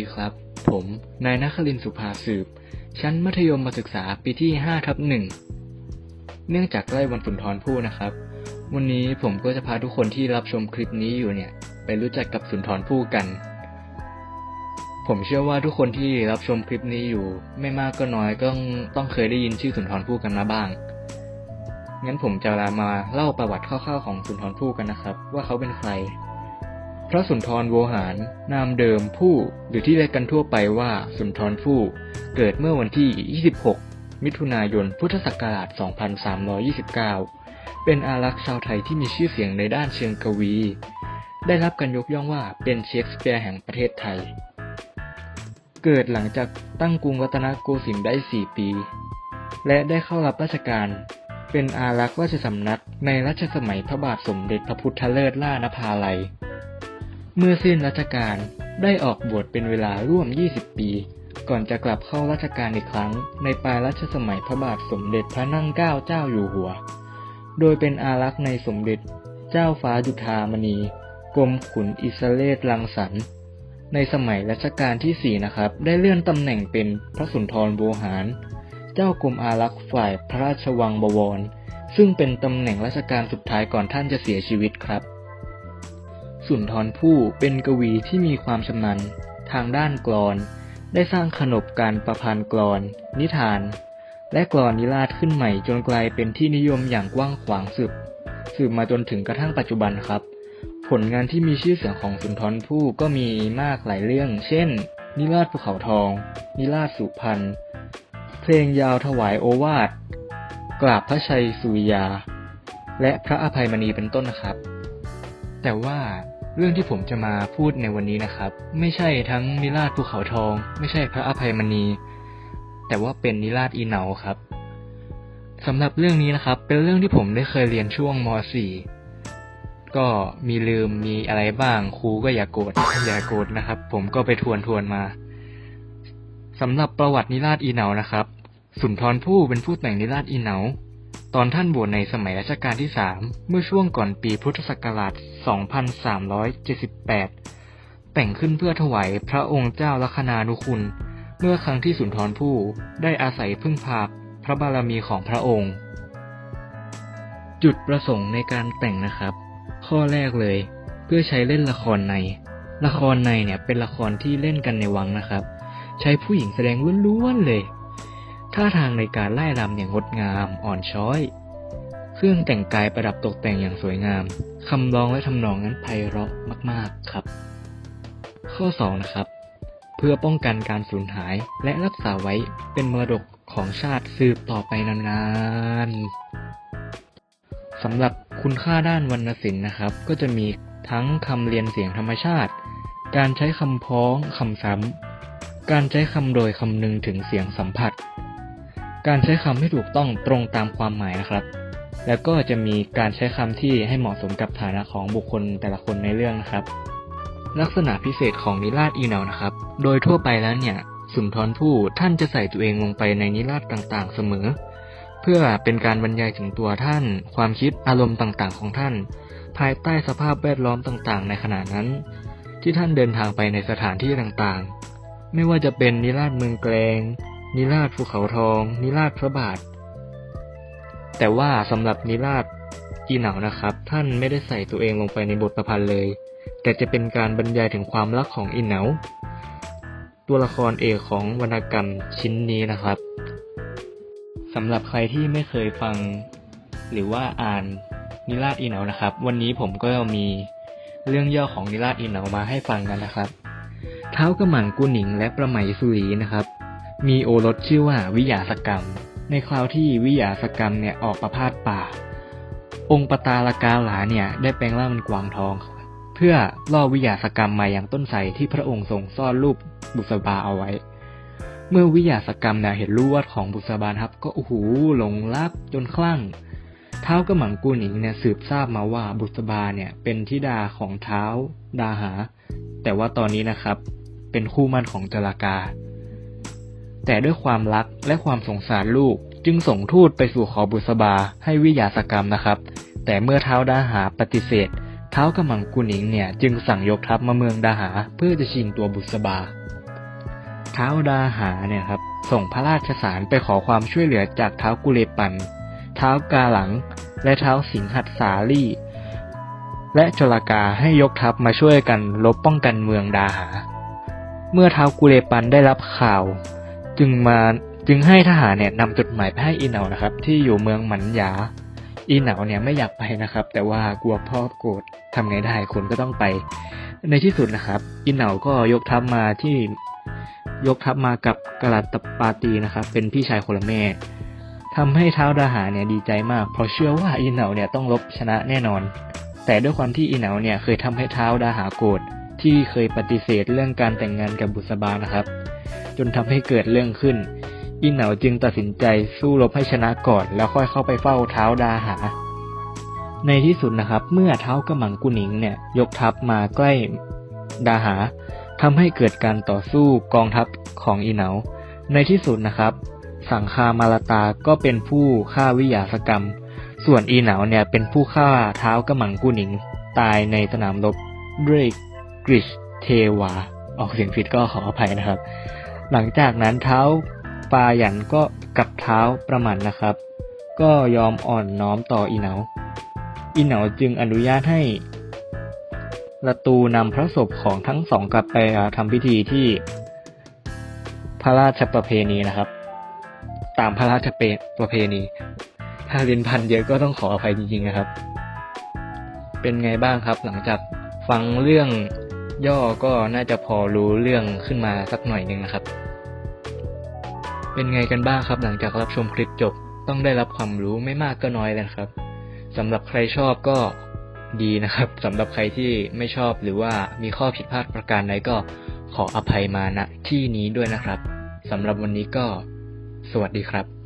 ดีครับ ผม นายนครินสุภาสืบ ชั้นมัธยมศึกษาปีที่5ทับหนึ่ง เนื่องจากใกล้วันสุนทรภู่นะครับ วันนี้ผมก็จะพาทุกคนที่รับชมคลิปนี้อยู่เนี่ย ไปรู้จักกับสุนทรภู่กัน ผมเชื่อว่าทุกคนที่รับชมคลิปนี้อยู่ ไม่มากก็น้อยก็ต้องเคยได้ยินชื่อสุนทรภู่กันมาบ้าง งั้นผมจะมาเล่าประวัติคร่าวๆของสุนทรภู่กันนะครับ ว่าเขาเป็นใคร พระสุนทรโวหาร นามเดิมผู้ หรือที่เรียกกันทั่วไปว่าสุนทรภู่เกิดเมื่อวันที่ 26 มิถุนายน พุทธศักราช 2329 เป็นอารักษ์ชาวไทยที่มีชื่อเสียงในด้านเชิงกวี ได้รับการยกย่องว่าเป็นเชคสเปียร์แห่งประเทศไทย เกิดหลังจากตั้งกรุงรัตนโกสินทร์ได้ 4 ปี และได้เข้ารับราชการเป็นอารักษ์ราชสำนักในรัชสมัยพระบาทสมเด็จพระพุทธเลิศล่านภาลัย เมื่อสิ้นรัชกาลได้ออกบวชเป็นเวลาร่วม 20 ปี ก่อนจะกลับเข้าราชการอีกครั้ง ในปลายรัชสมัยพระบาทสมเด็จพระนั่งเกล้าเจ้าอยู่หัว โดยเป็นอารักษ์ในสมเด็จเจ้าฟ้าจุฑามณี กรมขุนอิสเลศรังสรรค์ในสมัยรัชกาลที่ 4 นะครับ ได้เลื่อนตำแหน่งเป็นพระสุนทรโวหาร เจ้ากรมอารักษ์ฝ่ายพระราชวังบวร ซึ่งเป็นตำแหน่งราชการสุดท้ายก่อนท่านจะเสียชีวิตครับ สุนทรภู่เป็นกวีที่มีความชำนาญทางด้านกลอน ได้สร้างขนบการประพันธ์กลอน นิทาน และกลอนนิราศขึ้นใหม่จนกลายเป็นที่นิยมอย่างกว้างขวางสืบสืบมาจนถึงกระทั่งปัจจุบันครับ ผลงานที่มีชื่อเสียงของสุนทรภู่ก็มีมากหลายเรื่อง เช่น นิราศภูเขาทอง นิราศสุพรรณเพลงยาวถวายโอวาทกราบพระชัยสุริยา และพระอภัยมณีเป็นต้นนะครับ แต่ว่า เรื่องที่ผมจะมาพูดในวันนี้นะครับ ไม่ใช่ทั้งนิราศภูเขาทอง ไม่ใช่พระอภัยมณี แต่ว่าเป็นนิราศอีเหนาครับสำหรับเรื่องนี้นะครับ เป็นเรื่องที่ผมได้เคยเรียนช่วงม .4 ก็มีลืมมีอะไรบ้างครูก็อย่าโกรธอย่าโกรธนะครับ ผมก็ไปทวนทวนมาสำหรับประวัตินิราศอีเหนานะครับ สุนทรภู่เป็นผู้แต่งนิราศอีเหนา ตอนท่านบวชในสมัยรัชกาลที่ 3 เมื่อช่วงก่อนปีพุทธศักราช 2378 แต่งขึ้นเพื่อถวายพระองค์เจ้าลัคนานุคุณ เมื่อครั้งที่สุนทรภู่ได้อาศัยพึ่งพาพระบารมีของพระองค์ จุดประสงค์ในการแต่งนะครับ ข้อแรกเลย เพื่อใช้เล่นละครใน ละครในเนี่ยเป็นละครที่เล่นกันในวังนะครับ ใช้ผู้หญิงแสดงล้วนๆเลย ท่าทางในการไล่รำอย่างงดงามอ่อนช้อย เครื่องแต่งกายประดับตกแต่งอย่างสวยงาม คำร้องและทำนองนั้นไพเราะมาก ๆครับ ข้อ 2 นะครับ เพื่อป้องกันการสูญหายและรักษาไว้เป็นมรดกของชาติสืบต่อไปนานๆสำหรับคุณค่าด้านวรรณศิลป์นะครับ ก็จะมีทั้งคำเรียนเสียงธรรมชาติ การใช้คำพ้องคำซ้ำการใช้คำโดยคำนึงถึงเสียงสัมผัส การใช้คำให้ถูกต้องตรงตามความหมายนะครับ แล้วก็จะมีการใช้คำที่ให้เหมาะสมกับฐานะของบุคคลแต่ละคนในเรื่องนะครับ ลักษณะพิเศษของนิราศอีเนานะครับ โดยทั่วไปแล้วเนี่ย สุนทรภู่ท่านจะใส่ตัวเองลงไปในนิราศต่างๆ เสมอ เพื่อเป็นการบรรยายถึงตัวท่าน ความคิดอารมณ์ต่างๆ ของท่าน ภายใต้สภาพแวดล้อมต่างๆ ในขณะนั้น ที่ท่านเดินทางไปในสถานที่ต่างๆ ไม่ว่าจะเป็นนิราศเมืองแกลง นิราศภูเขาทอง นิราศพระบาท แต่ว่าสำหรับนิราศอีเหนานะครับ ท่านไม่ได้ใส่ตัวเองลงไปในบทประพันธ์เลย แต่จะเป็นการบรรยายถึงความรักของอีเหนาตัวละครเอกของวรรณกรรมชิ้นนี้นะครับสำหรับใครที่ไม่เคยฟัง หรือว่าอ่านนิราศอีเหนานะครับ วันนี้ผมก็มีเรื่องย่อของนิราศอีเหนามาให้ฟังกันนะครับ เท้ากระหม่อมกุหนิงและประไหมสุรีนะครับ มีโอรสชื่อว่าวิยาสกรรม ในคราวที่วิยาสกรรมเนี่ยออกประพาสป่า องค์ปตาลกาหลาเนี่ยได้แปลงร่างเป็นกวางทอง เพื่อล่อวิยาสกรรมมาอยังต้นไทรที่พระองค์ทรงซ่อนรูปบุษบาเอาไว้ เมื่อวิยาสกรรมเนี่ยเห็นรูปวาดของบุษบาครับ ก็โอ้โหหลงรักจนคลั่งเท้ากระหม่อมกุหนิงเนี่ยสืบทราบมาว่าบุษบาเนี่ยเป็นธิดาของเท้าดาหา แต่ว่าตอนนี้นะครับ เป็นคู่มั่นของจรากา แต่ด้วยความรักและความสงสารลูก จึงส่งทูตไปสู่ขอบุษบาให้วิยาสกรรมนะครับ แต่เมื่อเท้าดาหาปฏิเสธ เท้ากำมังกุนิงเนี่ยจึงสั่งยกทัพมาเมืองดาหาเพื่อจะชิงตัวบุษบา เท้าดาหาเนี่ยครับส่งพระราชสารไปขอความช่วยเหลือจากเท้ากุเลปัน เท้ากาหลัง และเท้าสิงหัดสาลีและจลกาให้ยกทัพมาช่วยกันลบป้องกันเมืองดาหา เมื่อเท้ากุเลปันได้รับข่าว จึงมาจึงให้ทหารเนี่ยนำจดหมายไปให้อีเหนานะครับ ที่อยู่เมืองหมันหยา อีเหนาเนี่ยไม่อยากไปนะครับ แต่ว่ากลัวพ่อโกรธทำไงได้คนก็ต้องไป ในที่สุดนะครับ อีเหนาก็ยกทัพมาที่ยกทัพมากับกลัตตปาตีนะครับ เป็นพี่ชายคนละแม่ทำให้เท้าวดาหาเนี่ยดีใจมาก เพราะเชื่อว่าอีเหนาเนี่ยต้องลบชนะแน่นอน แต่ด้วยความที่อีเหนาเนี่ยเคยทำให้เท้าวดาหาโกรธที่เคยปฏิเสธเรื่องการแต่งงานกับบุษบานะครับ จนทำให้เกิดเรื่องขึ้น อีเหนาจึงตัดสินใจสู้รบให้ชนะก่อนแล้วค่อยเข้าไปเฝ้าเท้าดาหา ในที่สุดนะครับ เมื่อเท้ากำมังกุนิงเนี่ยยกทัพมาใกล้ดาหาทำให้เกิดการต่อสู้กองทัพของอีเหนา ในที่สุดนะครับ สังคามาลตาก็เป็นผู้ฆ่าวิยาสกรรม ส่วนอีเหนาเนี่ยเป็นผู้ฆ่าเท้ากำมังกุนิง ตายในสนามรบด้วยกริชเทวา ออกเสียงผิดก็ขออภัยนะครับ หลังจากนั้นเท้าปาหยันก็กับเท้าประมันนะครับ ก็ยอมอ่อนน้อมต่ออีเหนา อีเหนาจึงอนุญาตให้ละตูนำพระศพของทั้งสองกลับไปทำพิธีที่พระราชประเพณีนะครับ ตามพระราชประเพณี ถ้าเรียนพันเยอะก็ต้องขออภัยจริงๆนะครับ เป็นไงบ้างครับ หลังจากฟังเรื่องย่อก็น่าจะพอรู้เรื่องขึ้นมาสักหน่อยหนึ่งนะครับ เป็นไงกันบ้างครับหลังจากรับชมคลิปจบ ต้องได้รับความรู้ไม่มากก็น้อยแล้วครับสำหรับใครชอบก็ดีนะครับสำหรับใครที่ไม่ชอบหรือว่ามีข้อผิดพลาดประการใดก็ขออภัยมาณที่นี้ด้วยนะครับสำหรับวันนี้ก็ สวัสดีครับ